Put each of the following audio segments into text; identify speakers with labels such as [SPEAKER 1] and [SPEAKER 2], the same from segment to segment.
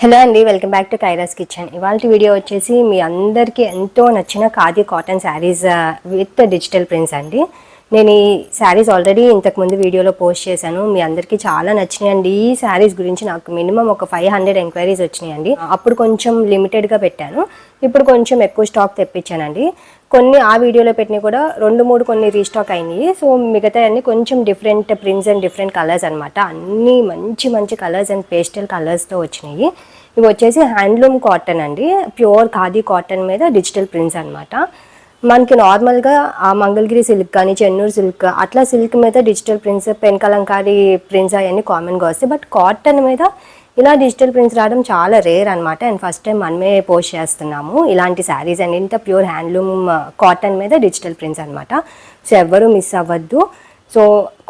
[SPEAKER 1] Hello అండి welcome back to Kaira's kitchen. ఇవాళ video వచ్చేసి మీ అందరికీ ఎంతో నచ్చిన khadi cotton saris uh, with digital prints అండి. నేను ఈ శారీస్ ఆల్రెడీ ఇంతకుముందు వీడియోలో పోస్ట్ చేశాను. మీ అందరికీ చాలా నచ్చినాయండి ఈ శారీస్ గురించి నాకు మినిమం ఒక ఫైవ్ హండ్రెడ్ ఎంక్వైరీస్ వచ్చినాయండి అప్పుడు కొంచెం లిమిటెడ్గా పెట్టాను. ఇప్పుడు కొంచెం ఎక్కువ స్టాక్ తెప్పించానండి. కొన్ని ఆ వీడియోలో పెట్టినవి కూడా రెండు మూడు కొన్ని రీస్టాక్ అయినాయి. సో మిగతా అన్ని కొంచెం different prints and different colours అనమాట అన్నీ మంచి మంచి కలర్స్ అండ్ పేస్టల్ కలర్స్తో వచ్చినాయి. ఇవి వచ్చేసి హ్యాండ్లూమ్ కాటన్ అండి. ప్యూర్ ఖాదీ కాటన్ మీద డిజిటల్ ప్రింట్స్ అనమాట మనకి నార్మల్గా ఆ మంగళగిరి సిల్క్ కానీ చెన్నూరు సిల్క్ అట్లా సిల్క్ మీద digital prints pen kalamkari prints అవన్నీ కామన్గా వస్తాయి. బట్ కాటన్ మీద ఇలా డిజిటల్ ప్రింట్స్ రావడం చాలా రేర్ అనమాట అండ్ ఫస్ట్ టైం మనమే పోస్ట్ చేస్తున్నాము. ఇలాంటి శారీస్ అండ్ ఇంత ప్యూర్ హ్యాండ్లూమ్ కాటన్ మీద డిజిటల్ ప్రింట్స్ అనమాట సో ఎవ్వరూ మిస్ అవ్వద్దు. సో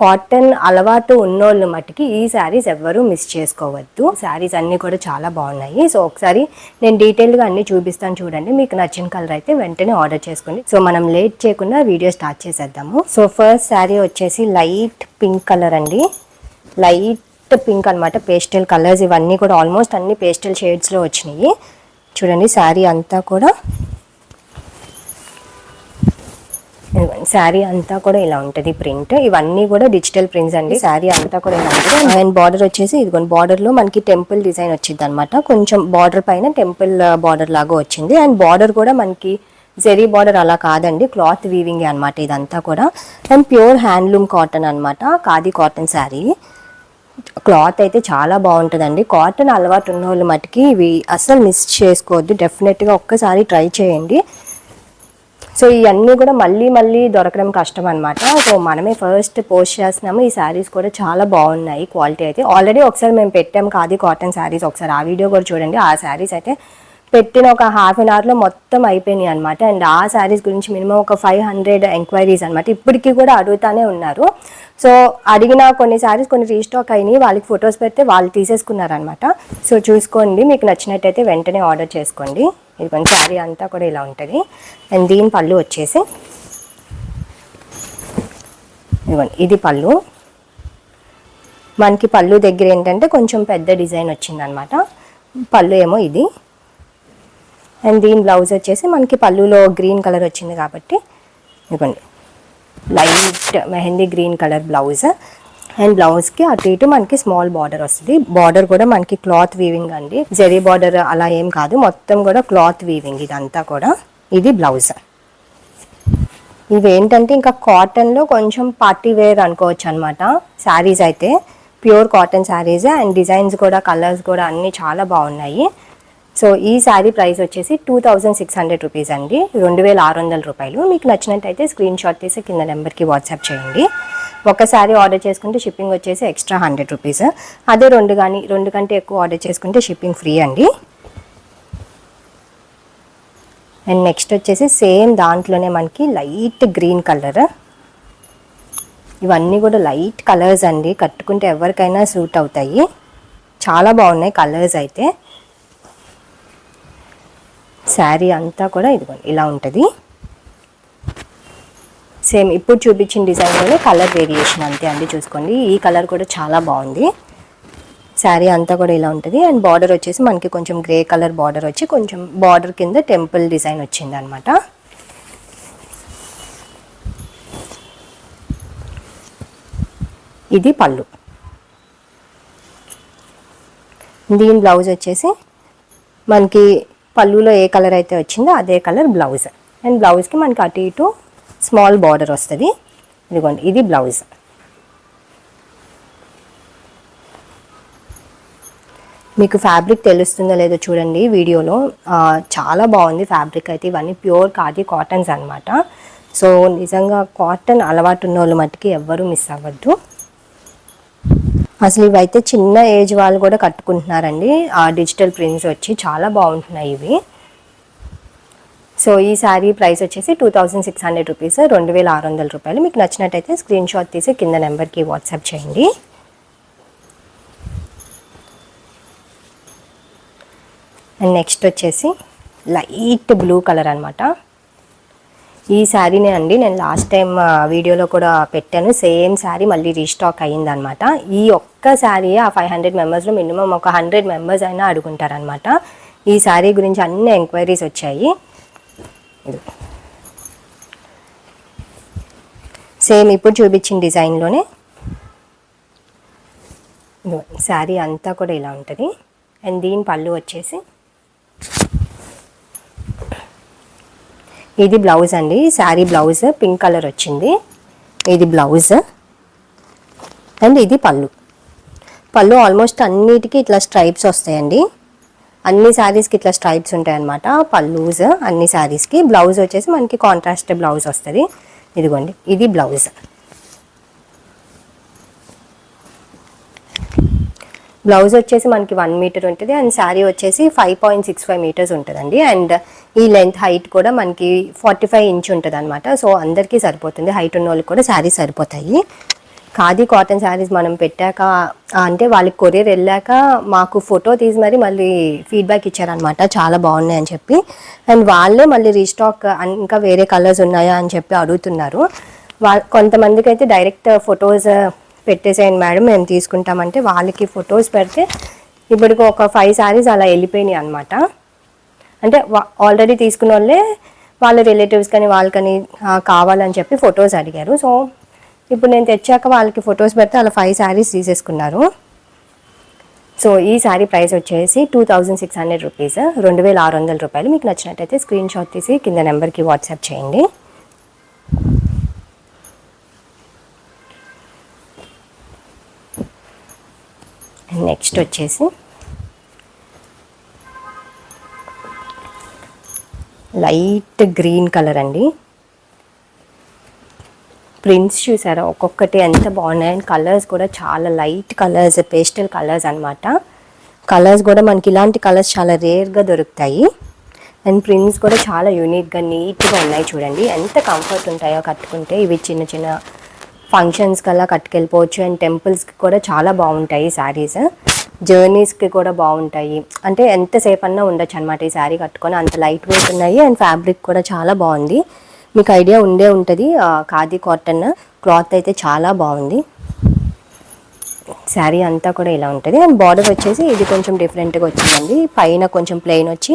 [SPEAKER 1] కాటన్ అలవాటు ఉన్నోళ్ళు మట్టుకి ఈ శారీస్ ఎవ్వరూ మిస్ చేసుకోవద్దు. శారీస్ అన్నీ కూడా చాలా బాగున్నాయి. సో ఒకసారి నేను డీటెయిల్గా అన్నీ చూపిస్తాను చూడండి. మీకు నచ్చిన కలర్ అయితే వెంటనే ఆర్డర్ చేసుకోండి. సో మనం లేట్ చేయకుండా వీడియో స్టార్ట్ చేసేద్దాము. సో ఫస్ట్ శారీ వచ్చేసి లైట్ పింక్ కలర్ అండి. లైట్ పింక్ అనమాట పేస్టల్ కలర్స్ ఇవన్నీ కూడా ఆల్మోస్ట్ అన్ని పేస్టల్ షేడ్స్లో వచ్చినాయి. చూడండి శారీ అంతా కూడా. శారీ అంతా కూడా ఇలా ఉంటుంది ప్రింట్ ఇవన్నీ కూడా డిజిటల్ ప్రింట్స్ అండి. శారీ అంతా కూడా ఇలా ఉంటుంది. అండ్ బార్డర్ వచ్చేసి ఇదిగోండి బార్డర్లో మనకి టెంపుల్ డిజైన్ వచ్చింది అనమాట కొంచెం బార్డర్ పైన టెంపుల్ బార్డర్ uh, లాగా వచ్చింది. అండ్ బార్డర్ కూడా మనకి జెరీ బార్డర్ అలా కాదండి. క్లాత్ వీవింగ్ అనమాట ఇదంతా కూడా. అండ్ ప్యూర్ హ్యాండ్లూమ్ కాటన్ అనమాట ఖాదీ కాటన్ శారీ క్లాత్ అయితే చాలా బాగుంటుందండి. కాటన్ అలవాటు ఉన్న వాళ్ళు మటుకి ఇవి అస్సలు మిస్ చేసుకోవద్దు. డెఫినెట్గా ఒక్కసారి ట్రై చేయండి. సో ఇవన్నీ కూడా మళ్ళీ మళ్ళీ దొరకడం కష్టం అనమాట సో మనమే ఫస్ట్ పోస్ట్ చేస్తున్నాము. ఈ శారీస్ కూడా చాలా బాగున్నాయి. క్వాలిటీ అయితే ఆల్రెడీ ఒకసారి మేము పెట్టాము కాదు కాటన్ శారీస్ ఒకసారి. ఆ వీడియో కూడా చూడండి. ఆ శారీస్ అయితే పెట్టిన ఒక హాఫ్ అన్ అవర్లో మొత్తం అయిపోయినాయి అనమాట అండ్ ఆ శారీస్ గురించి మినిమం ఒక ఫైవ్ హండ్రెడ్ ఎంక్వైరీస్ అనమాట ఇప్పటికీ కూడా అడుగుతానే ఉన్నారు. సో అడిగిన కొన్ని శారీస్ కొన్ని రీస్టాక్ అయినాయి. వాళ్ళకి ఫొటోస్ పెడితే వాళ్ళు తీసేసుకున్నారనమాట సో చూసుకోండి. మీకు నచ్చినట్టయితే వెంటనే ఆర్డర్ చేసుకోండి. ఇది కొంచెం శారీ అంతా కూడా ఇలా ఉంటుంది. అండ్ దీని పళ్ళు వచ్చేసి ఇదిగోండి. ఇది పళ్ళు. మనకి పళ్ళు దగ్గర ఏంటంటే కొంచెం పెద్ద డిజైన్ వచ్చిందనమాట పళ్ళు ఏమో ఇది. అండ్ దీని బ్లౌజ్ వచ్చేసి మనకి పళ్ళులో గ్రీన్ కలర్ వచ్చింది కాబట్టి ఇదిగోండి. Light mehendi green colour blouse. And బ్లౌజ్కి అటు ఇటు మనకి స్మాల్ బార్డర్ వస్తుంది. బార్డర్ కూడా మనకి క్లాత్ వీవింగ్ అండి. జరీ బార్డర్ అలా ఏం కాదు. మొత్తం కూడా క్లాత్ వీవింగ్ ఇదంతా కూడా. ఇది బ్లౌజ్. ఇవేంటంటే ఇంకా కాటన్లో కొంచెం పార్టీ వేర్ అనుకోవచ్చు అనమాట శారీస్ అయితే pure cotton saris and designs కూడా కలర్స్ కూడా అన్నీ చాలా బాగున్నాయి. సో ఈ శారీ ప్రైస్ వచ్చేసి two thousand six hundred rupees అండి. రెండు వేల ఆరు వందల రూపాయలు. మీకు నచ్చినట్టయితే స్క్రీన్ షాట్ తీసి కింద నెంబర్కి వాట్సాప్ చేయండి. ఒక శారీ ఆర్డర్ చేసుకుంటే షిప్పింగ్ వచ్చేసి ఎక్స్ట్రా హండ్రెడ్ రూపీస్. అదే రెండు కానీ రెండు కంటే ఎక్కువ ఆర్డర్ చేసుకుంటే షిప్పింగ్ ఫ్రీ అండి. అండ్ నెక్స్ట్ వచ్చేసి సేమ్ దాంట్లోనే మనకి లైట్ గ్రీన్ కలర్. ఇవన్నీ కూడా లైట్ కలర్స్ అండి. కట్టుకుంటే ఎవరికైనా సూట్ అవుతాయి. చాలా బాగున్నాయి కలర్స్ అయితే. శారీ అంతా కూడా ఇదిగోండి ఇలా ఉంటుంది. సేమ్ ఇప్పుడు చూపించిన డిజైన్లోనే కలర్ వేరియేషన్ అంతే అండి చూసుకోండి. ఈ కలర్ కూడా చాలా బాగుంది. శారీ అంతా కూడా ఇలా ఉంటుంది. అండ్ బార్డర్ వచ్చేసి మనకి కొంచెం గ్రే కలర్ బార్డర్ వచ్చి కొంచెం బార్డర్ కింద టెంపుల్ డిజైన్ వచ్చింది అనమాట ఇది పళ్ళు. దీని బ్లౌజ్ వచ్చేసి మనకి పళ్ళులో ఏ కలర్ అయితే వచ్చిందో అదే కలర్ బ్లౌజ్. అండ్ బ్లౌజ్కి మనకి అటు ఇటు స్మాల్ బార్డర్ వస్తుంది. ఇదిగోండి ఇది బ్లౌజ్ మీకు ఫ్యాబ్రిక్ తెలుస్తుందో లేదో చూడండి వీడియోలో. చాలా బాగుంది ఫ్యాబ్రిక్ అయితే. ఇవన్నీ ప్యూర్ కాది కాటన్స్ అనమాట సో నిజంగా కాటన్ అలవాటు ఉన్న వాళ్ళు మట్టుకి ఎవ్వరూ మిస్ అవ్వద్దు. అసలు ఇవైతే చిన్న ఏజ్ వాళ్ళు కూడా కట్టుకుంటున్నారండి. ఆ డిజిటల్ ప్రింట్స్ వచ్చి చాలా బాగుంటున్నాయి ఇవి. సో ఈ శారీ ప్రైస్ వచ్చేసి two thousand six hundred rupees రెండు వేల ఆరు వందల రూపాయలు. మీకు నచ్చినట్టయితే స్క్రీన్ షాట్ తీసి కింద నెంబర్కి వాట్సాప్ చేయండి. అండ్ నెక్స్ట్ వచ్చేసి లైట్ బ్లూ కలర్ అనమాట ఈ శారీనే అండి. నేను లాస్ట్ టైం వీడియోలో కూడా పెట్టాను. సేమ్ శారీ మళ్ళీ రీస్టాక్ అయ్యిందనమాట. ఈ ఒక్క శారీ ఆ ఫైవ్ హండ్రెడ్ మెంబర్స్లో మినిమం ఒక హండ్రెడ్ మెంబర్స్ అయినా అడుగుంటారనమాట. ఈ శారీ గురించి అన్ని ఎంక్వైరీస్ వచ్చాయి. సేమ్ ఇప్పుడు చూపించిన డిజైన్లోనే. శారీ అంతా కూడా ఇలా ఉంటుంది. అండ్ దీని పళ్ళు వచ్చేసి ఇది బ్లౌజ్ అండి. శారీ బ్లౌజ్ పింక్ కలర్ వచ్చింది. ఇది బ్లౌజ్. అండ్ ఇది పళ్ళు. పళ్ళు ఆల్మోస్ట్ అన్నిటికీ ఇట్లా స్ట్రైప్స్ వస్తాయండి. అన్ని శారీస్కి ఇట్లా స్ట్రైప్స్ ఉంటాయి అనమాట పల్లూస్ అన్ని శారీస్కి. బ్లౌజ్ వచ్చేసి మనకి కాంట్రాస్ట్ బ్లౌజ్ వస్తుంది. ఇదిగోండి. ఇది బ్లౌజ్. బ్లౌజ్ వచ్చేసి మనకి వన్ మీటర్ ఉంటుంది అండ్ శారీ వచ్చేసి five point six five metres ఉంటుందండి. అండ్ ఈ లెంత్ హైట్ కూడా మనకి ఫార్టీ ఫైవ్ ఇంచ్ ఉంటుంది అనమాట సో అందరికీ సరిపోతుంది. హైట్ ఉన్న వాళ్ళకి కూడా శారీస్ సరిపోతాయి. ఖాదీ కాటన్ శారీస్ మనం పెట్టాక అంటే వాళ్ళకి కొరియర్ వెళ్ళాక మాకు ఫోటో తీసి మరి మళ్ళీ ఫీడ్బ్యాక్ ఇచ్చారనమాట చాలా బాగున్నాయి అని చెప్పి. అండ్ వాళ్ళే మళ్ళీ రీస్టాక్ ఇంకా వేరే కలర్స్ ఉన్నాయా అని చెప్పి అడుగుతున్నారు. వాళ్ళ కొంతమందికి అయితే డైరెక్ట్ ఫొటోస్ పెట్టేసేయండి మేడం మేము తీసుకుంటామంటే వాళ్ళకి ఫొటోస్ పెడితే ఇప్పటికి ఒక ఫైవ్ శారీస్ అలా వెళ్ళిపోయినాయి అనమాట అంటే ఆల్రెడీ తీసుకున్న వాళ్ళే వాళ్ళ రిలేటివ్స్ కానీ వాళ్ళకని కావాలని చెప్పి ఫొటోస్ అడిగారు. సో ఇప్పుడు నేను తెచ్చాక వాళ్ళకి ఫొటోస్ పెడితే అలా ఫైవ్ శారీస్ తీసేసుకున్నారు. సో ఈ శారీ ప్రైస్ వచ్చేసి two thousand six hundred rupees రెండు వేల ఆరు వందల రూపాయలు. మీకు నచ్చినట్టయితే స్క్రీన్ షాట్ తీసి కింద నెంబర్కి వాట్సాప్ చేయండి. నెక్స్ట్ వచ్చేసి లైట్ గ్రీన్ కలర్ అండి. ప్రింట్స్ చూసారా? ఒక్కొక్కటి ఎంత బాగున్నాయి. అండ్ కలర్స్ కూడా చాలా లైట్ కలర్స్ పేస్టల్ కలర్స్ అన్నమాట. కలర్స్ కూడా మనకి ఇలాంటి కలర్స్ చాలా రేర్గా దొరుకుతాయి. అండ్ ప్రింట్స్ కూడా చాలా యూనిక్గా నీట్గా ఉన్నాయి చూడండి. ఎంత కంఫర్ట్ ఉంటాయో కట్టుకుంటే ఇవి చిన్న చిన్న ఫంక్షన్స్కి అలా కట్టుకెళ్ళిపోవచ్చు అండ్ టెంపుల్స్కి కూడా చాలా బాగుంటాయి శారీస్ జర్నీస్కి కూడా బాగుంటాయి. అంటే ఎంతసేపు అన్నా ఉండొచ్చు అనమాట ఈ శారీ కట్టుకొని. అంత లైట్ వెయిట్ ఉన్నాయి అండ్ ఫ్యాబ్రిక్ కూడా చాలా బాగుంది. మీకు ఐడియా ఉండే ఉంటుంది. ఖాదీ కాటన్ క్లాత్ అయితే చాలా బాగుంది. శారీ అంతా కూడా ఇలా ఉంటుంది. అండ్ బార్డర్ వచ్చేసి ఇది కొంచెం డిఫరెంట్గా వచ్చిందండి. పైన కొంచెం ప్లెయిన్ వచ్చి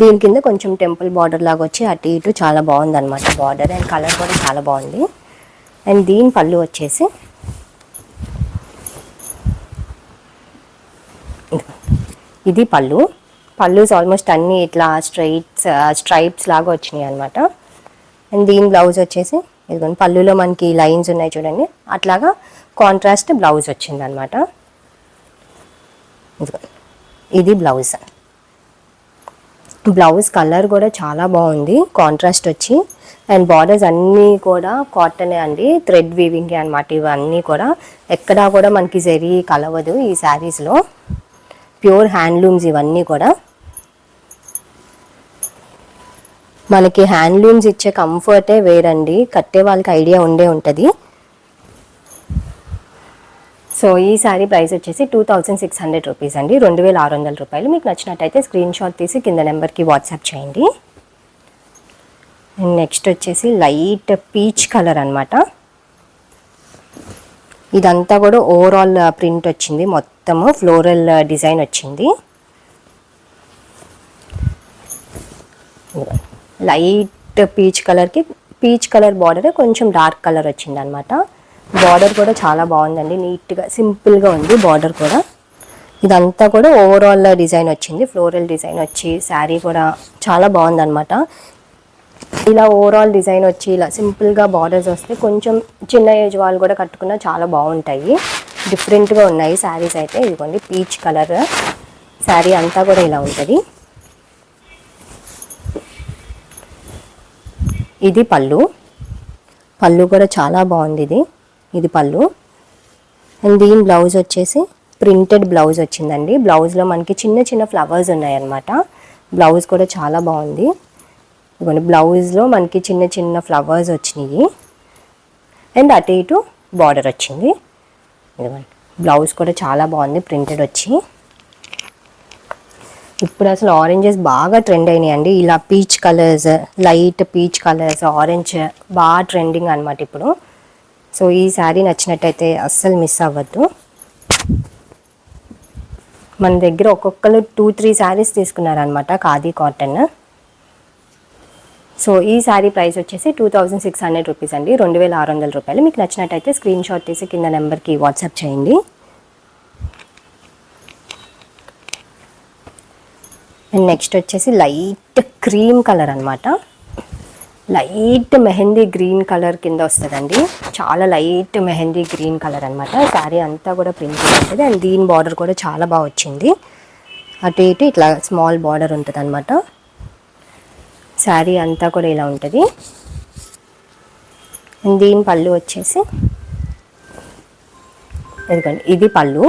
[SPEAKER 1] దీని కింద కొంచెం టెంపుల్ బార్డర్ లాగా వచ్చి అటు ఇటు చాలా బాగుంది అనమాట బార్డర్ అండ్ కలర్ కూడా చాలా బాగుంది. అండ్ దీని పళ్ళు వచ్చేసి ఇది పళ్ళు. పళ్ళుస్ ఆల్మోస్ట్ అన్నీ ఇట్లా స్ట్రైట్స్ స్ట్రైప్స్ uh, లాగా వచ్చినాయి అనమాట అండ్ దీని బ్లౌజ్ వచ్చేసి ఇదిగోండి పళ్ళులో మనకి లైన్స్ ఉన్నాయి చూడండి. అట్లాగా కాంట్రాస్ట్ బ్లౌజ్ వచ్చింది అనమాట ఇది బ్లౌజ్ బ్లౌజ్ కలర్ కూడా చాలా బాగుంది. కాంట్రాస్ట్ వచ్చి అండ్ బార్డర్స్ అన్నీ కూడా కాటనే అండి థ్రెడ్ వీవింగే అనమాట ఇవన్నీ కూడా. ఎక్కడా కూడా మనకి జరీ కలవదు ఈ శారీస్లో ప్యూర్ హ్యాండ్లూమ్స్ ఇవన్నీ కూడా. మనకి హ్యాండ్లూమ్స్ ఇచ్చే కంఫర్టే వేరండి కట్టే వాళ్ళకి ఐడియా ఉండే ఉంటుంది. సో ఈ శారీ ప్రైస్ వచ్చేసి two thousand six hundred rupees అండి రెండు వేల ఆరు వందల రూపాయలు. మీకు నచ్చినట్టయితే స్క్రీన్ షాట్ తీసి కింద నెంబర్కి వాట్సాప్ చేయండి. నెక్స్ట్ వచ్చేసి లైట్ పీచ్ కలర్ అనమాట ఇదంతా కూడా ఓవరాల్ ప్రింట్ వచ్చింది. మొత్తము ఫ్లోరల్ డిజైన్ వచ్చింది. లైట్ పీచ్ కలర్కి పీచ్ కలర్ బార్డర్ కొంచెం డార్క్ కలర్ వచ్చింది అనమాట బార్డర్ కూడా చాలా బాగుందండి. నీట్గా సింపుల్గా ఉంది బార్డర్ కూడా. ఇదంతా కూడా ఓవరాల్ డిజైన్ వచ్చింది. ఫ్లోరల్ డిజైన్ వచ్చి శారీ కూడా చాలా బాగుందనమాట ఇలా ఓవరాల్ డిజైన్ వచ్చి ఇలా సింపుల్గా బార్డర్స్ వస్తే కొంచెం చిన్న ఏజ్ వాళ్ళు కూడా కట్టుకున్నా చాలా బాగుంటాయి. డిఫరెంట్గా ఉన్నాయి శారీస్ అయితే. ఇదిగోండి పీచ్ కలర్ శారీ అంతా కూడా ఇలా ఉంటుంది. ఇది పళ్ళు. పళ్ళు కూడా చాలా బాగుంది ఇది. ఇది పళ్ళు. అండ్ దీని బ్లౌజ్ వచ్చేసి ప్రింటెడ్ బ్లౌజ్ వచ్చిందండి. బ్లౌజ్లో మనకి చిన్న చిన్న ఫ్లవర్స్ ఉన్నాయన్నమాట. బ్లౌజ్ కూడా చాలా బాగుంది. ఇవ్వండి. బ్లౌజ్లో మనకి చిన్న చిన్న ఫ్లవర్స్ వచ్చినాయి. అండ్ అటు ఇటు బార్డర్ వచ్చింది. ఇదిగోండి. బ్లౌజ్ కూడా చాలా బాగుంది. ప్రింటెడ్ వచ్చి. ఇప్పుడు అసలు ఆరెంజెస్ బాగా ట్రెండ్ అయినాయి అండి ఇలా peach colours light peach colours orange బాగా ట్రెండింగ్ అనమాట ఇప్పుడు. సో ఈ శారీ నచ్చినట్టయితే అస్సలు మిస్ అవ్వద్దు. మన దగ్గర ఒక్కొక్కరు టూ త్రీ శారీస్ తీసుకున్నారనమాట ఖాదీ కాటన్ సో ఈ శారీ ప్రైస్ వచ్చేసి two thousand six hundred rupees అండి. రెండు వేల ఆరు వందల రూపాయలు. మీకు నచ్చినట్టయితే స్క్రీన్ షాట్ తీసి కింద నెంబర్కి వాట్సాప్ చేయండి. అండ్ నెక్స్ట్ వచ్చేసి లైట్ క్రీమ్ కలర్ అనమాట లైట్ మెహందీ గ్రీన్ కలర్ కింద వస్తుందండి. చాలా లైట్ మెహందీ గ్రీన్ కలర్ అనమాట శారీ అంతా కూడా ప్రింట్ ఉంటుంది. అండ్ దీని బార్డర్ కూడా చాలా బాగా వచ్చింది. అటు ఇటు ఇట్లా స్మాల్ బార్డర్ ఉంటుంది అనమాట శారీ అంతా కూడా ఇలా ఉంటుంది. దీని పళ్ళు వచ్చేసి ఎందుకండి ఇది పళ్ళు.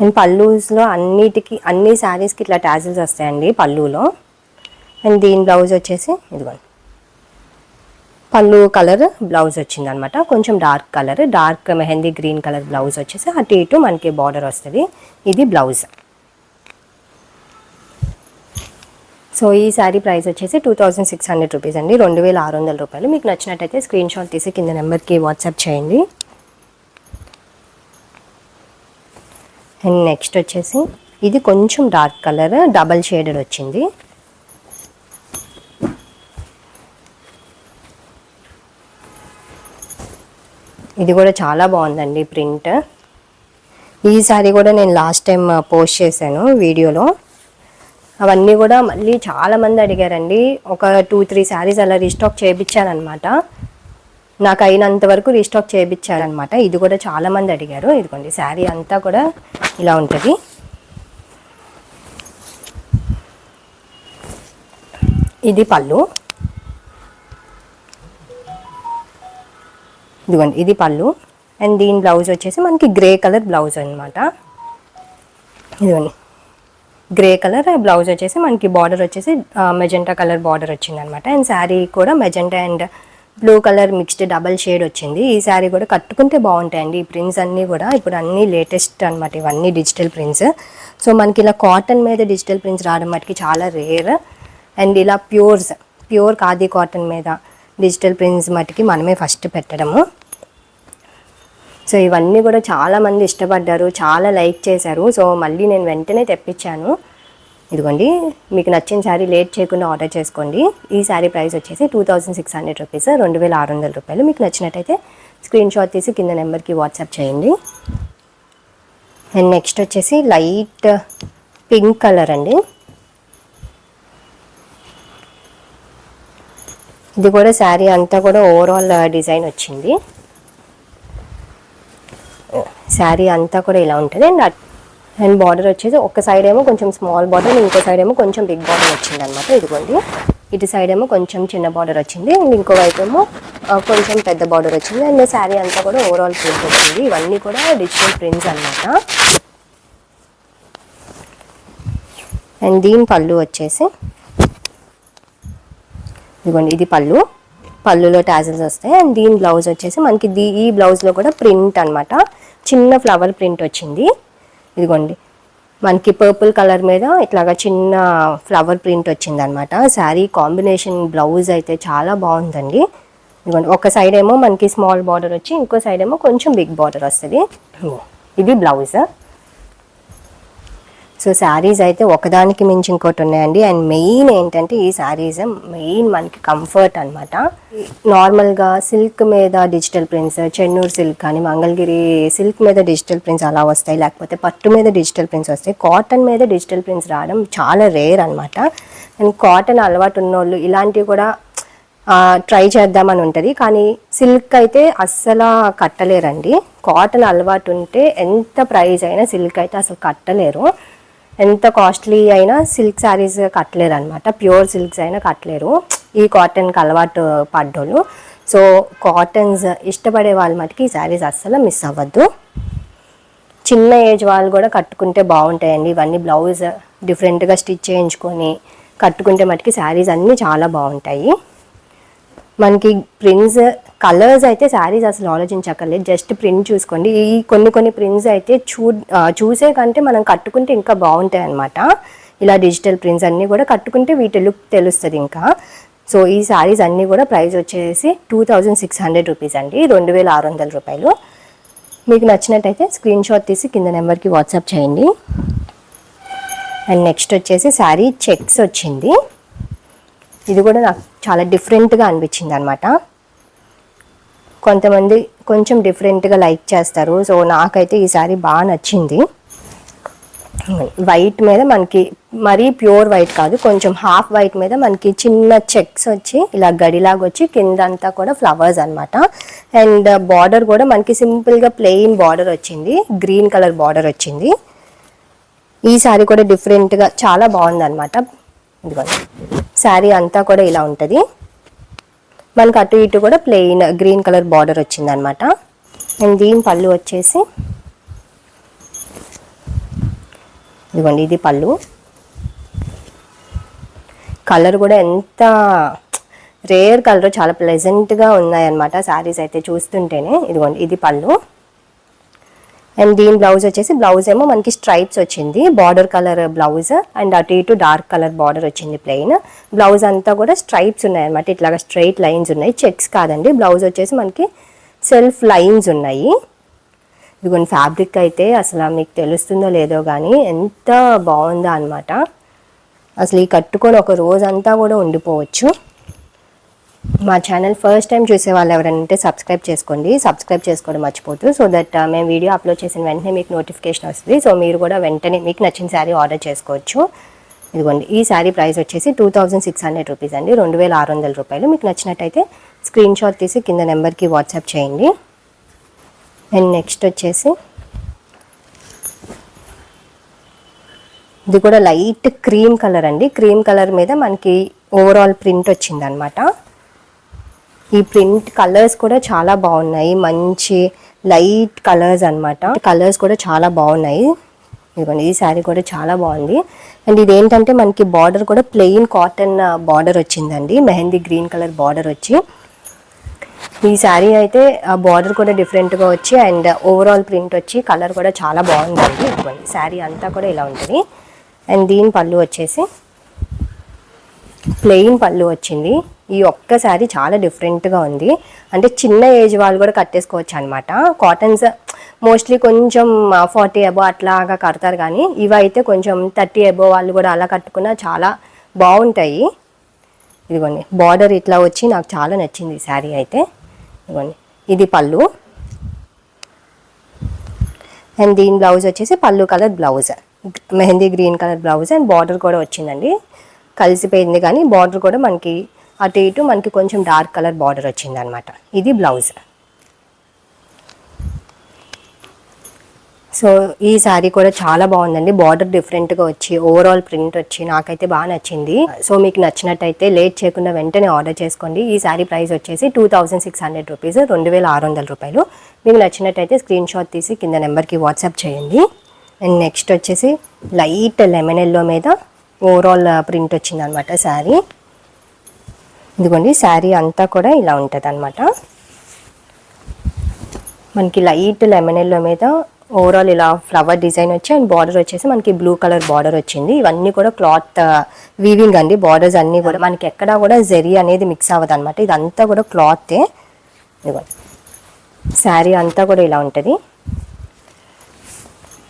[SPEAKER 1] అండ్ పళ్ళూస్లో అన్నిటికి అన్ని శారీస్కి ఇట్లా ట్యాజిల్స్ వస్తాయండి పళ్ళులో. అండ్ దీని బ్లౌజ్ వచ్చేసి ఇదిగోండి. పళ్ళు కలర్ బ్లౌజ్ వచ్చింది అనమాట కొంచెం dark colour dark mehendi green colour blouse వచ్చేసి అటు ఇటు మనకి బార్డర్ వస్తుంది. ఇది బ్లౌజ్. సో ఈ శారీ ప్రైస్ వచ్చేసి two thousand six hundred rupees అండి. రెండు వేల ఆరు వందల రూపాయలు. మీకు నచ్చినట్టయితే స్క్రీన్ షాట్ తీసి కింద నెంబర్కి వాట్సాప్ చేయండి. అండ్ నెక్స్ట్ వచ్చేసి ఇది కొంచెం డార్క్ కలర్ డబల్ షేడెడ్ వచ్చింది. ఇది కూడా చాలా బాగుందండి ప్రింట్. ఈ శారీ కూడా నేను లాస్ట్ టైం పోస్ట్ చేశాను వీడియోలో. అవన్నీ కూడా మళ్ళీ చాలా మంది అడిగారండి. ఒక టూ త్రీ శారీస్ అలా రీస్టాక్ చేయించానమాట నాకు అయినంత వరకు రీస్టాక్ చేయించారనమాట ఇది కూడా చాలామంది అడిగారు. ఇదిగోండి శారీ అంతా కూడా ఇలా ఉంటుంది. ఇది పళ్ళు. ఇదిగోండి ఇది పళ్ళు. అండ్ దీని బ్లౌజ్ వచ్చేసి మనకి గ్రే కలర్ బ్లౌజ్ అనమాట ఇదిగోండి గ్రే కలర్ బ్లౌజ్ వచ్చేసి మనకి బార్డర్ వచ్చేసి మెజెంటా కలర్ బార్డర్ వచ్చింది అనమాట అండ్ శారీ కూడా magenta and blue colour mixed double shade వచ్చింది. ఈ శారీ కూడా కట్టుకుంటే బాగుంటాయండి. ఈ ప్రింట్స్ అన్నీ కూడా ఇప్పుడు అన్నీ లేటెస్ట్ అనమాట ఇవన్నీ డిజిటల్ ప్రింట్స్. సో మనకి ఇలా కాటన్ మీద డిజిటల్ ప్రింట్స్ రావడం మటుకి చాలా రేర్. అండ్ ఇలా ప్యూర్స్ ప్యూర్ ఖాదీ కాటన్ మీద డిజిటల్ ప్రింట్స్ మటుకి మనమే ఫస్ట్ పెట్టడము. సో ఇవన్నీ కూడా చాలామంది ఇష్టపడ్డారు చాలా లైక్ చేశారు. సో మళ్ళీ నేను వెంటనే తెప్పించాను. ఇదిగోండి మీకు నచ్చిన శారీ లేట్ చేయకుండా ఆర్డర్ చేసుకోండి. ఈ శారీ ప్రైస్ వచ్చేసి two thousand six hundred rupees. రెండు వేల ఆరు వందల రూపాయలు. మీకు నచ్చినట్టయితే స్క్రీన్ షాట్ తీసి కింద నెంబర్కి వాట్సాప్ చేయండి. అండ్ నెక్స్ట్ వచ్చేసి లైట్ పింక్ కలర్ అండి. ఇది కూడా శారీ అంతా కూడా ఓవరాల్ డిజైన్ వచ్చింది. శారీ అంతా కూడా ఇలా ఉంటుంది. అండ్ అండ్ బార్డర్ వచ్చేసి ఒక సైడ్ ఏమో కొంచెం స్మాల్ బార్డర్ ఇంకో సైడ్ ఏమో కొంచెం బిగ్ బార్డర్ వచ్చింది అనమాట ఇదిగోండి. ఇటు సైడ్ ఏమో కొంచెం చిన్న బార్డర్ వచ్చింది. అండ్ ఇంకో వైపు ఏమో కొంచెం పెద్ద బార్డర్ వచ్చింది. అండ్ శారీ అంతా కూడా ఓవరాల్ ప్రింట్ వచ్చింది. ఇవన్నీ కూడా డిజిటల్ ప్రింట్స్ అనమాట అండ్ దీని పళ్ళు వచ్చేసి ఇదిగోండి ఇది పళ్ళు. పళ్ళులో టాజిల్స్ వస్తాయి. అండ్ దీని బ్లౌజ్ వచ్చేసి మనకి దీ ఈ బ్లౌజ్లో కూడా ప్రింట్ అనమాట చిన్న ఫ్లవర్ ప్రింట్ వచ్చింది. ఇదిగోండి. మనకి పర్పుల్ కలర్ మీద ఇట్లాగా చిన్న ఫ్లవర్ ప్రింట్ వచ్చింది అనమాట శారీ కాంబినేషన్ బ్లౌజ్ అయితే చాలా బాగుందండి. ఇదిగోండి. ఒక సైడ్ ఏమో మనకి స్మాల్ బార్డర్ వచ్చి ఇంకో సైడ్ ఏమో కొంచెం బిగ్ బార్డర్ వస్తుంది. ఇది బ్లౌజ్? సో శారీస్ అయితే ఒకదానికి మించి ఇంకోటి ఉన్నాయండి. అండ్ మెయిన్ ఏంటంటే ఈ శారీస్ మెయిన్ మనకి కంఫర్ట్ అనమాట నార్మల్గా సిల్క్ మీద డిజిటల్ ప్రింట్స్ చెన్నూరు సిల్క్ కానీ మంగళగిరి సిల్క్ మీద డిజిటల్ ప్రింట్స్ అలా వస్తాయి. లేకపోతే పట్టు మీద డిజిటల్ ప్రింట్స్ వస్తాయి. కాటన్ మీద డిజిటల్ ప్రింట్స్ రావడం చాలా రేర్ అనమాట అండ్ కాటన్ అలవాటు ఉన్నోళ్ళు ఇలాంటివి కూడా ట్రై చేద్దామని ఉంటుంది. కానీ సిల్క్ అయితే అస్సలు కట్టలేరండి. కాటన్ అలవాటు ఉంటే ఎంత ప్రైస్ అయినా సిల్క్ అయితే అసలు కట్టలేరు. ఎంత కాస్ట్లీ అయినా సిల్క్ శారీస్ కట్టలేరు అనమాట ప్యూర్ సిల్క్స్ అయినా కట్టలేరు. ఈ కాటన్కి అలవాటు పడ్డోళ్ళు. సో కాటన్స్ ఇష్టపడే వాళ్ళ మటుకి ఈ శారీస్ అస్సలు మిస్ అవ్వద్దు. చిన్న ఏజ్ వాళ్ళు కూడా కట్టుకుంటే బాగుంటాయండి. ఇవన్నీ బ్లౌజ్ డిఫరెంట్గా స్టిచ్ చేయించుకొని కట్టుకుంటే మటుకి శారీస్ అన్నీ చాలా బాగుంటాయి. మనకి ప్రింట్స్ కలర్స్ అయితే శారీస్ అసలు ఆలోచించక్కర్లేదు జస్ట్ ప్రింట్ చూసుకోండి. ఈ కొన్ని కొన్ని ప్రింట్స్ అయితే చూ చూసే కంటే మనం కట్టుకుంటే ఇంకా బాగుంటాయి అనమాట ఇలా డిజిటల్ ప్రింట్స్ అన్నీ కూడా కట్టుకుంటే వీటి లుక్ తెలుస్తుంది ఇంకా. సో ఈ శారీస్ అన్నీ కూడా ప్రైస్ వచ్చేసి two thousand six hundred rupees అండి. రెండు వేల ఆరు వందల రూపాయలు. మీకు నచ్చినట్టయితే స్క్రీన్ షాట్ తీసి కింద నెంబర్కి వాట్సాప్ చేయండి. అండ్ నెక్స్ట్ వచ్చేసి శారీ చెక్స్ వచ్చింది. ఇది కూడా నాకు చాలా డిఫరెంట్గా అనిపించింది అనమాట కొంతమంది కొంచెం డిఫరెంట్గా లైక్ చేస్తారు. సో నాకైతే ఈ బాగా నచ్చింది. వైట్ మీద మనకి మరీ ప్యూర్ వైట్ కాదు కొంచెం హాఫ్ వైట్ మీద మనకి చిన్న చెక్స్ వచ్చి ఇలా గడిలాగా వచ్చి కింద అంతా కూడా ఫ్లవర్స్ అనమాట అండ్ బార్డర్ కూడా మనకి సింపుల్గా ప్లెయిన్ బార్డర్ వచ్చింది. గ్రీన్ కలర్ బార్డర్ వచ్చింది. ఈ సారీ కూడా డిఫరెంట్గా చాలా బాగుంది అనమాట ఇదిగోండి శారీ అంతా కూడా ఇలా ఉంటుంది. మనకు అటు ఇటు కూడా ప్లెయిన్ గ్రీన్ కలర్ బార్డర్ వచ్చింది అనమాట అండ్ దీని పళ్ళు వచ్చేసి ఇదిగోండి ఇది పళ్ళు. కలర్ కూడా ఎంత రేర్ కలర్ చాలా ప్లెజెంట్గా ఉన్నాయన్నమాట శారీస్ అయితే చూస్తుంటేనే. ఇదిగోండి ఇది పళ్ళు. అండ్ దీని బ్లౌజ్ వచ్చేసి బ్లౌజ్ ఏమో మనకి స్ట్రైప్స్ వచ్చింది. బార్డర్ కలర్ బ్లౌజ్ అండ్ అటు ఇటు డార్క్ కలర్ బార్డర్ వచ్చింది ప్లెయిన్ బ్లౌజ్ అంతా కూడా స్ట్రైప్స్ ఉన్నాయి అనమాట ఇట్లాగా స్ట్రైట్ లైన్స్ ఉన్నాయి. చెక్స్ కాదండి. బ్లౌజ్ వచ్చేసి మనకి సెల్ఫ్ లైన్స్ ఉన్నాయి. ఇదిగోండి ఫ్యాబ్రిక్ అయితే అసలు మీకు తెలుస్తుందో లేదో కానీ ఎంత బాగుందా అనమాట అసలు ఈ కట్టుకొని ఒక రోజంతా కూడా ఉండిపోవచ్చు. మా ఛానల్ ఫస్ట్ టైం చూసే వాళ్ళు ఎవరంటే సబ్స్క్రైబ్ చేసుకోండి. సబ్స్క్రైబ్ చేసుకోవడం మర్చిపోతూ సో దట్ uh, మేము వీడియో అప్లోడ్ చేసిన వెంటనే మీకు నోటిఫికేషన్ వస్తుంది. సో మీరు కూడా వెంటనే మీకు నచ్చిన శారీ ఆర్డర్ చేసుకోవచ్చు. ఇదిగోండి ఈ శారీ ప్రైస్ వచ్చేసి two thousand six hundred rupees అండి. రెండు వేల ఆరు వందల రూపాయలు. మీకు నచ్చినట్టయితే స్క్రీన్ షాట్ తీసి కింద నెంబర్కి వాట్సాప్ చేయండి. అండ్ నెక్స్ట్ వచ్చేసి ఇది కూడా లైట్ క్రీమ్ కలర్ అండి. క్రీమ్ కలర్ మీద మనకి ఓవరాల్ ప్రింట్ వచ్చింది అనమాట ఈ ప్రింట్ కలర్స్ కూడా చాలా బాగున్నాయి. మంచి లైట్ కలర్స్ అన్నమాట. కలర్స్ కూడా చాలా బాగున్నాయి. ఇదిగోండి ఈ శారీ కూడా చాలా బాగుంది. అండ్ ఇది ఏంటంటే మనకి బార్డర్ కూడా ప్లెయిన్ కాటన్ బార్డర్ వచ్చిందండి. మెహందీ గ్రీన్ కలర్ బార్డర్ వచ్చి. ఈ శారీ అయితే ఆ బార్డర్ కూడా డిఫరెంట్గా వచ్చి అండ్ ఓవరాల్ ప్రింట్ వచ్చి కలర్ కూడా చాలా బాగుందండి. ఇదిగోండి శారీ అంతా కూడా ఇలా ఉంటుంది. అండ్ దీని పళ్ళు వచ్చేసి ప్లెయిన్ పళ్ళు వచ్చింది. ఈ ఒక్క శారీ చాలా డిఫరెంట్గా ఉంది. అంటే చిన్న ఏజ్ వాళ్ళు కూడా కట్టేసుకోవచ్చు అనమాట కాటన్స్ మోస్ట్లీ కొంచెం ఫార్టీ అబో అట్లాగా కడతారు కానీ ఇవైతే కొంచెం థర్టీ అబో వాళ్ళు కూడా అలా కట్టుకున్నా చాలా బాగుంటాయి. ఇదిగోండి బార్డర్ ఇట్లా వచ్చి నాకు చాలా నచ్చింది ఈ శారీ అయితే. ఇదిగోండి ఇది పళ్ళు. అండ్ దీని బ్లౌజ్ వచ్చేసి pallu colour blouse. Mehendi green colour blouse and border కూడా వచ్చిందండి. కలిసిపోయింది కానీ బార్డర్ కూడా మనకి అటు ఇటు మనకి కొంచెం డార్క్ కలర్ బార్డర్ వచ్చింది అనమాట ఇది బ్లౌజ్. సో ఈ శారీ కూడా చాలా బాగుందండి. బార్డర్ డిఫరెంట్గా వచ్చి ఓవరాల్ ప్రింట్ వచ్చి నాకైతే బాగా నచ్చింది. సో మీకు నచ్చినట్టయితే లేట్ చేయకుండా వెంటనే ఆర్డర్ చేసుకోండి. ఈ శారీ ప్రైస్ వచ్చేసి two thousand six hundred rupees రెండు వేల ఆరు వందల రూపాయలు. మీకు నచ్చినట్టయితే స్క్రీన్ షాట్ తీసి కింద నెంబర్కి వాట్సాప్ చేయండి. అండ్ నెక్స్ట్ వచ్చేసి లైట్ లెమన్ ఎల్లో మీద ఓవరాల్ ప్రింట్ వచ్చింది అనమాట శారీ. ఇదిగోండి శారీ అంతా కూడా ఇలా ఉంటుంది అనమాట మనకి లైట్ లెమన్ ఎల్లో మీద ఓవరాల్ ఇలా ఫ్లవర్ డిజైన్ వచ్చి అండ్ బార్డర్ వచ్చేసి మనకి బ్లూ కలర్ బార్డర్ వచ్చింది. ఇవన్నీ కూడా క్లాత్ వీవింగ్ అండి. బార్డర్స్ అన్నీ కూడా మనకి ఎక్కడా కూడా జెరీ అనేది మిక్స్ అవ్వదు అనమాట ఇదంతా కూడా క్లాతే ఇదిగోండి. శారీ అంతా కూడా ఇలా ఉంటుంది.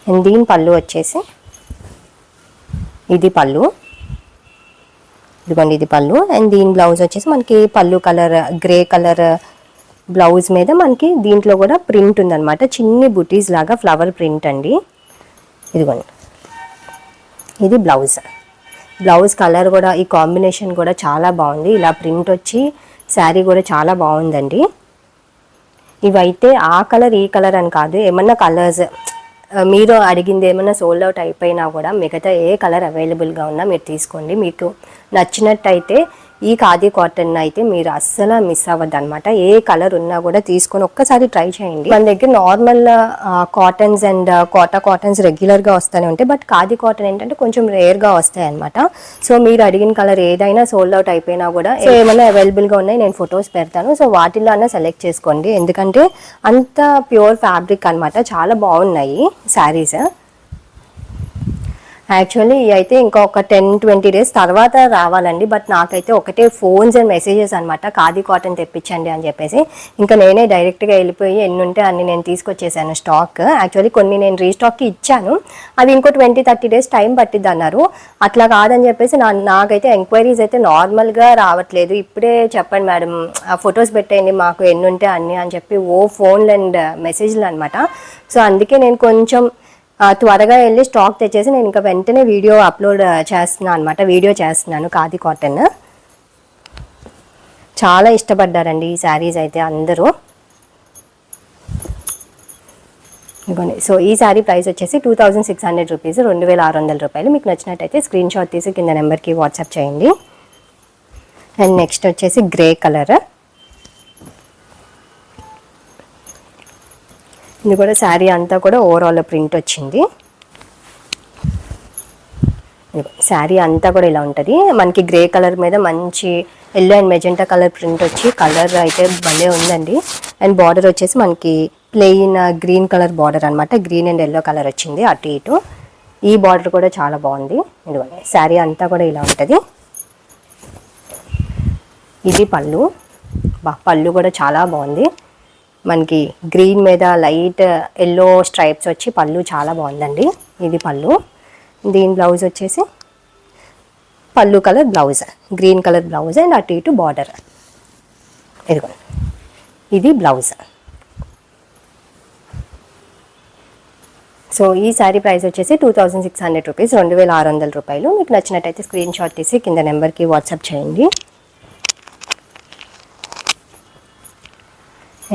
[SPEAKER 1] అండ్ దీని పళ్ళు వచ్చేసి ఇది పళ్ళు. ఇదిగోండి ఇది పళ్ళు. అండ్ దీని బ్లౌజ్ వచ్చేసి మనకి పళ్ళు కలర్ గ్రే కలర్ బ్లౌజ్ మీద మనకి దీంట్లో కూడా ప్రింట్ ఉందన్నమాట. చిన్ని బుటీస్ లాగా ఫ్లవర్ ప్రింట్ అండి. ఇదిగోండి. ఇది బ్లౌజ్. బ్లౌజ్ కలర్ కూడా ఈ కాంబినేషన్ కూడా చాలా బాగుంది. ఇలా ప్రింట్ వచ్చి శారీ కూడా చాలా బాగుందండి. ఇవైతే ఆ కలర్ ఈ కలర్ అని కాదు. ఏమన్నా కలర్స్ మీరు అడిగింది ఏమన్నా సోల్డ్ అవుట్ అయిపోయినా కూడా మిగతా ఏ కలర్ అవైలబుల్గా ఉన్నా మీరు తీసుకోండి. మీకు నచ్చినట్టయితే ఈ ఖాదీ కాటన్ అయితే మీరు అస్సలు మిస్ అవ్వద్దు అనమాట ఏ కలర్ ఉన్నా కూడా తీసుకొని ఒక్కసారి ట్రై చేయండి. మన దగ్గర normal cottons and Kota cottons రెగ్యులర్గా వస్తూనే ఉంటాయి. బట్ ఖాదీ కాటన్ ఏంటంటే కొంచెం రేర్గా వస్తాయి అనమాట సో మీరు అడిగిన కలర్ ఏదైనా సోల్డ్ అవుట్ అయిపోయినా కూడా ఏమైనా అవైలబుల్గా ఉన్నాయి నేను ఫొటోస్ పెడతాను. సో వాటిల్లో అన్న సెలెక్ట్ చేసుకోండి. ఎందుకంటే అంత ప్యూర్ ఫ్యాబ్రిక్ అన్నమాట. చాలా బాగున్నాయి శారీస్ యాక్చువల్లీ అయితే ఇంకా ఒక టెన్ ట్వంటీ డేస్ తర్వాత రావాలండి. బట్ నాకైతే ఒకటే ఫోన్స్ అండ్ మెసేజెస్ అనమాట ఖాదీ కాటన్ తెప్పించండి అని చెప్పేసి. ఇంకా నేనే డైరెక్ట్గా వెళ్ళిపోయి ఎన్ని ఉంటే అన్ని నేను తీసుకొచ్చేసాను స్టాక్ యాక్చువల్లీ కొన్ని నేను రీస్టాక్కి ఇచ్చాను. అవి ఇంకో ట్వంటీ థర్టీ డేస్ టైం పట్టిద్ది అన్నారు అట్లా కాదని చెప్పేసి నా నాకైతే ఎంక్వైరీస్ అయితే నార్మల్గా రావట్లేదు. ఇప్పుడే చెప్పండి మేడం ఆ ఫొటోస్ పెట్టేయండి మాకు ఎన్ని ఉంటే అన్ని అని చెప్పి ఓ ఫోన్లు అండ్ మెసేజ్లు అనమాట సో అందుకే నేను కొంచెం త్వరగా వెళ్ళి స్టాక్ తెచ్చేసి నేను ఇంకా వెంటనే వీడియో అప్లోడ్ చేస్తున్నాను అనమాట వీడియో చేస్తున్నాను కాది కాటన్. చాలా ఇష్టపడ్డారండి ఈ శారీస్ అయితే అందరూ. ఇవ్వండి సో ఈ శారీ ప్రైస్ వచ్చేసి two thousand six hundred rupees. రెండు వేల ఆరు వందల రూపాయలు. మీకు నచ్చినట్టయితే స్క్రీన్ షాట్ తీసి కింద నెంబర్కి వాట్సాప్ చేయండి. అండ్ నెక్స్ట్ వచ్చేసి గ్రే కలర్. ఇది కూడా శారీ అంతా కూడా ఓవరాల్ ప్రింట్ వచ్చింది. శారీ అంతా కూడా ఇలా ఉంటుంది. మనకి గ్రే కలర్ మీద మంచి yellow and magenta colour print వచ్చి కలర్ అయితే భలే ఉందండి. అండ్ బార్డర్ వచ్చేసి మనకి ప్లెయిన్ గ్రీన్ కలర్ బార్డర్ అన్నమాట. గ్రీన్ అండ్ ఎల్లో కలర్ వచ్చింది అటు ఇటు. ఈ బార్డర్ కూడా చాలా బాగుంది. ఇదిగోండి శారీ అంతా కూడా ఇలా ఉంటుంది. ఇది పళ్ళు. బా పళ్ళు కూడా చాలా బాగుంది. మనకి గ్రీన్ మీద లైట్ ఎల్లో స్ట్రైప్స్ వచ్చి పళ్ళు చాలా బాగుందండి. ఇది పళ్ళు. దీని బ్లౌజ్ వచ్చేసి pallu colour blouse green colour blouse and అటు ఇటు బార్డర్. ఇదిగో ఇది బ్లౌజ్. సో ఈ శారీ ప్రైస్ వచ్చేసి two thousand six hundred rupees రెండు వేల ఆరు వందల రూపాయలు. మీకు నచ్చినట్టయితే స్క్రీన్ షాట్ తీసి కింద నెంబర్కి వాట్సాప్ చేయండి.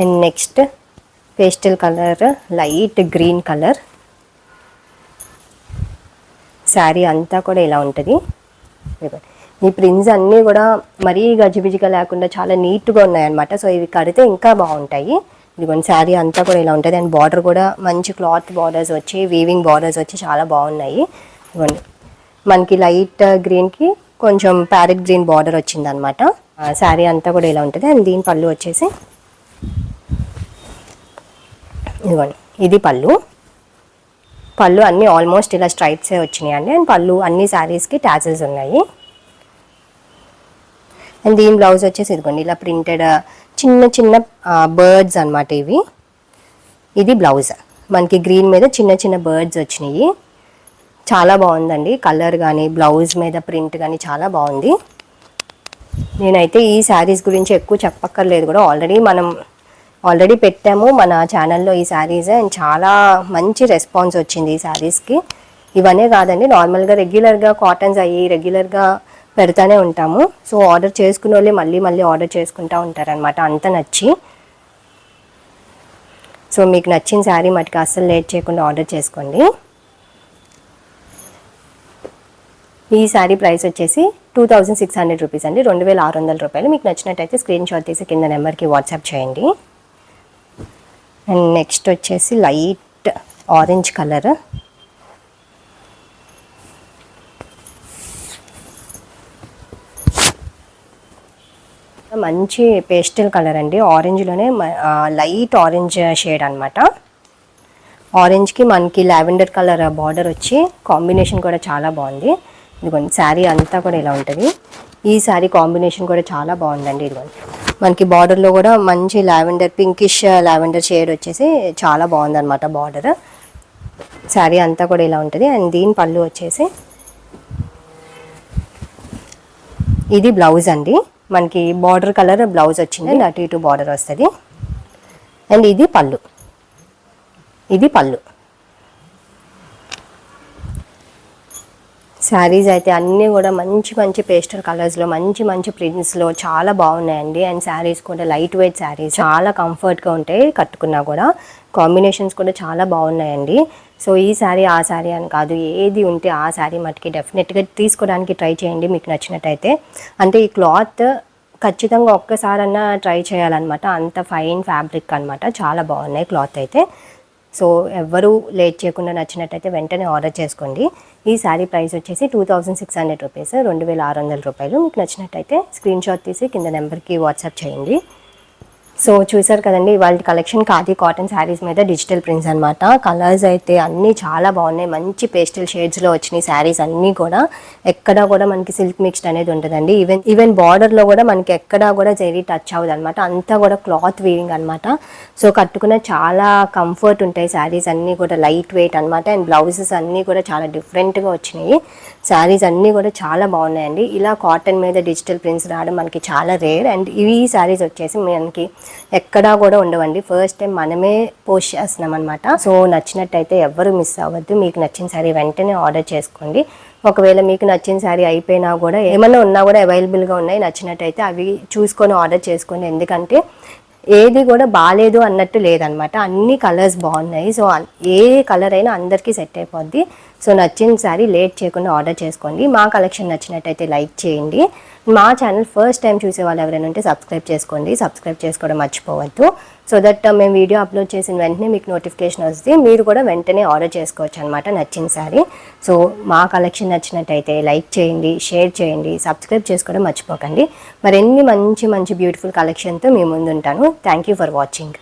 [SPEAKER 1] And next pastel colour light green colour sari అంతా కూడా ఇలా ఉంటుంది ఈ ప్రింట్స్ అన్నీ కూడా మరీ గజిబిజిగా లేకుండా చాలా నీట్గా ఉన్నాయన్నమాట సో ఇవి కడితే ఇంకా బాగుంటాయి. ఇదిగోండి శారీ అంతా కూడా ఇలా ఉంటుంది. అండ్ బార్డర్ కూడా మంచి క్లాత్ బార్డర్స్ వచ్చి వీవింగ్ బార్డర్స్ వచ్చి చాలా బాగున్నాయి. ఇదిగోండి. మనకి లైట్ గ్రీన్కి కొంచెం ప్యారెట్ గ్రీన్ బార్డర్ వచ్చిందనమాట శారీ అంతా కూడా ఇలా ఉంటుంది. అండ్ దీని పళ్ళు వచ్చేసి ఇదిగోండి. ఇది పళ్ళు. పళ్ళు అన్నీ ఆల్మోస్ట్ ఇలా స్ట్రైప్సే వచ్చినాయి అండి అండ్ పళ్ళు అన్ని శారీస్కి ట్యాచెస్ ఉన్నాయి. అండ్ దీని బ్లౌజ్ వచ్చేసి ఇదిగోండి. ఇలా ప్రింటెడ్ చిన్న చిన్న బర్డ్స్ అనమాట ఇవి. ఇది బ్లౌజ్ మనకి గ్రీన్ మీద చిన్న చిన్న బర్డ్స్ వచ్చినాయి. చాలా బాగుందండి. కలర్ కానీ బ్లౌజ్ మీద ప్రింట్ కానీ చాలా బాగుంది. నేనైతే ఈ శారీస్ గురించి ఎక్కువ చెప్పక్కర్లేదు కూడా. ఆల్రెడీ మనం ఆల్రెడీ పెట్టాము మన ఛానల్లో ఈ శారీస్ అండ్ చాలా మంచి రెస్పాన్స్ వచ్చింది ఈ శారీస్కి ఇవన్నీ కాదండి నార్మల్గా రెగ్యులర్గా కాటన్స్ అయ్యి రెగ్యులర్గా పెడతానే ఉంటాము. సో ఆర్డర్ చేసుకునే వాళ్ళే మళ్ళీ మళ్ళీ ఆర్డర్ చేసుకుంటూ ఉంటారనమాట అంత నచ్చి. సో మీకు నచ్చిన శారీ మటుకు అస్సలు లేట్ చేయకుండా ఆర్డర్ చేసుకోండి. ఈ శారీ ప్రైస్ వచ్చేసి two thousand six hundred rupees అండి రెండు వేల ఆరు వందల రూపాయలు. మీకు నచ్చినట్టయితే స్క్రీన్ షాట్ తీసి కింద నెంబర్కి వాట్సాప్ చేయండి. అండ్ నెక్స్ట్ వచ్చేసి లైట్ ఆరెంజ్ కలర్. మంచి పేస్టల్ కలర్ అండి. ఆరెంజ్లోనే లైట్ ఆరెంజ్ షేడ్ అనమాట ఆరెంజ్కి మనకి లావెండర్ కలర్ బార్డర్ వచ్చి కాంబినేషన్ కూడా చాలా బాగుంది. ఇదిగోండి శారీ అంతా కూడా ఇలా ఉంటుంది. ఈ శారీ కాంబినేషన్ కూడా చాలా బాగుందండి ఇదిగోండి. మనకి బార్డర్లో కూడా మంచి లావెండర్ పింకిష్ లావెండర్ షేడ్ వచ్చేసి చాలా బాగుందన్నమాట బార్డర్ శారీ అంతా కూడా ఇలా ఉంటుంది. అండ్ దీని పళ్ళు వచ్చేసి ఇది బ్లౌజ్ అండి. మనకి బార్డర్ కలర్ బ్లౌజ్ వచ్చింది. అండ్ అటు ఇటు బార్డర్ వస్తుంది. అండ్ ఇది పళ్ళు. ఇది పళ్ళు. శారీస్ అయితే అన్నీ కూడా మంచి మంచి పేస్టల్ కలర్స్లో మంచి మంచి ప్రింట్స్లో చాలా బాగున్నాయండి. అండ్ శారీస్ కూడా లైట్ వెయిట్ శారీస్ చాలా కంఫర్ట్గా ఉంటాయి కట్టుకున్నా కూడా. కాంబినేషన్స్ కూడా చాలా బాగున్నాయండి. సో ఈ శారీ ఆ శారీ అని కాదు ఏది ఉంటే ఆ శారీ మటుకి డెఫినెట్గా తీసుకోవడానికి ట్రై చేయండి మీకు నచ్చినట్టయితే. అంటే ఈ క్లాత్ ఖచ్చితంగా ఒక్కసారన్నా ట్రై చేయాలన్నమాట. అంత ఫైన్ ఫ్యాబ్రిక్ అన్నమాట. చాలా బాగున్నాయి క్లాత్ అయితే. సో ఎవ్వరూ లేట్ చేయకుండా నచ్చినట్టయితే వెంటనే ఆర్డర్ చేసుకోండి. ఈ శారీ ప్రైస్ వచ్చేసి two thousand six hundred rupees రెండు వేల ఆరు వందల రూపాయలు. మీకు నచ్చినట్టయితే స్క్రీన్ షాట్ తీసి కింద నెంబర్కి వాట్సాప్ చేయండి. సో చూసారు కదండి వాళ్ళ కలెక్షన్ ఖాదీ కాటన్ శారీస్ మీద డిజిటల్ ప్రింట్స్ అనమాట కలర్స్ అయితే అన్నీ చాలా బాగున్నాయి. మంచి పేస్టల్ షేడ్స్లో వచ్చినాయి శారీస్ అన్నీ కూడా. ఎక్కడా కూడా మనకి సిల్క్ మిక్స్డ్ అనేది ఉంటుందండి ఈవెన్ ఈవెన్ బార్డర్లో కూడా మనకి ఎక్కడా కూడా జరీ టచ్ అవ్వదు అనమాట అంతా కూడా క్లాత్ వీవింగ్ అనమాట సో కట్టుకున్న చాలా కంఫర్ట్ ఉంటాయి శారీస్ అన్నీ కూడా లైట్ వెయిట్ అనమాట అండ్ బ్లౌజెస్ అన్నీ కూడా చాలా డిఫరెంట్గా వచ్చినాయి. శారీస్ అన్నీ కూడా చాలా బాగున్నాయండి. ఇలా కాటన్ మీద డిజిటల్ ప్రింట్స్ రావడం మనకి చాలా రేర్ అండ్ ఇవి శారీస్ వచ్చేసి మనకి ఎక్కడా కూడా ఉండవండి. ఫస్ట్ టైం మనమే పోస్ట్ చేస్తున్నాం అనమాట సో నచ్చినట్టయితే ఎవ్వరు మిస్ అవ్వద్దు. మీకు నచ్చిన శారీ వెంటనే ఆర్డర్ చేసుకోండి. ఒకవేళ మీకు నచ్చిన శారీ అయిపోయినా కూడా ఏమన్నా ఉన్నా కూడా అవైలబుల్గా ఉన్నాయి. నచ్చినట్టయితే అవి చూసుకొని ఆర్డర్ చేసుకోండి. ఎందుకంటే ఏది కూడా బాగాలేదు అన్నట్టు లేదనమాట అన్ని కలర్స్ బాగున్నాయి. సో ఏ కలర్ అయినా అందరికీ సెట్ అయిపోద్ది. సో నచ్చిన శారీ లేట్ చేయకుండా ఆర్డర్ చేసుకోండి. మా కలెక్షన్ నచ్చినట్టయితే లైక్ చేయండి. మా ఛానల్ ఫస్ట్ టైం చూసే వాళ్ళు ఎవరైనా ఉంటే సబ్స్క్రైబ్ చేసుకోండి. సబ్స్క్రైబ్ చేసుకోవడం మర్చిపోవద్దు. సో దట్ uh, మేము వీడియో అప్లోడ్ చేసిన వెంటనే మీకు నోటిఫికేషన్ వస్తుంది మీరు కూడా వెంటనే ఆర్డర్ చేసుకోవచ్చు అనమాట నచ్చిన శారీ సో మా కలెక్షన్ నచ్చినట్టయితే లైక్ చేయండి షేర్ చేయండి సబ్స్క్రైబ్ చేసుకోవడం మర్చిపోకండి. మరిన్ని మంచి మంచి బ్యూటిఫుల్ కలెక్షన్తో మీ ముందు ఉంటాను థ్యాంక్ యూ ఫర్ వాచింగ్